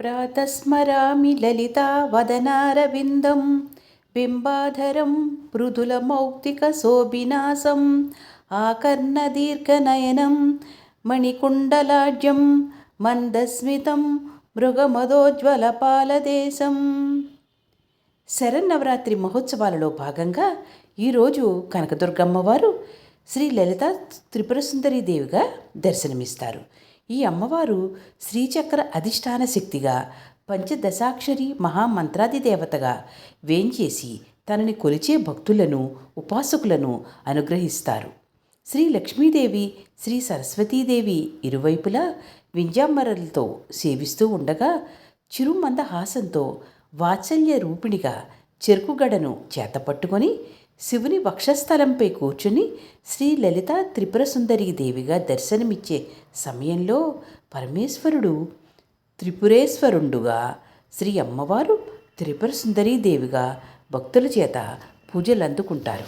ప్రాతస్మరామి లలితా వదనారవిందం బింబాధరం మృదులమౌక్తిక శోభినాసం ఆకర్ణదీర్ఘనయనం మణికుండలాడ్యం మందస్మితం మృగమదోజ్వలపాలదేశం శరన్నవరాత్రి మహోత్సవాలలో భాగంగా ఈరోజు కనకదుర్గమ్మ వారు శ్రీ లలిత త్రిపుర సుందరి దేవిగా దర్శనమిస్తారు. ఈ అమ్మవారు శ్రీచక్ర అధిష్టాన శక్తిగా పంచదశాక్షరి మహామంత్రాది దేవతగా వేంచేసి తనని కొలిచే భక్తులను ఉపాసకులను అనుగ్రహిస్తారు. శ్రీ లక్ష్మీదేవి శ్రీ సరస్వతీదేవి ఇరువైపులా వింజామరలతో సేవిస్తూ ఉండగా చిరుమందహాసంతో వాత్సల్య రూపిణిగా చెరుకుగడను చేతపట్టుకొని శివుని వక్షస్థలంపై కూర్చుని శ్రీ లలిత త్రిపుర సుందరి దేవిగా దర్శనమిచ్చే సమయంలో పరమేశ్వరుడు త్రిపురేశ్వరుండుగా శ్రీ అమ్మవారు త్రిపుర సుందరీ దేవిగా భక్తుల చేత పూజలు అందుకుంటారు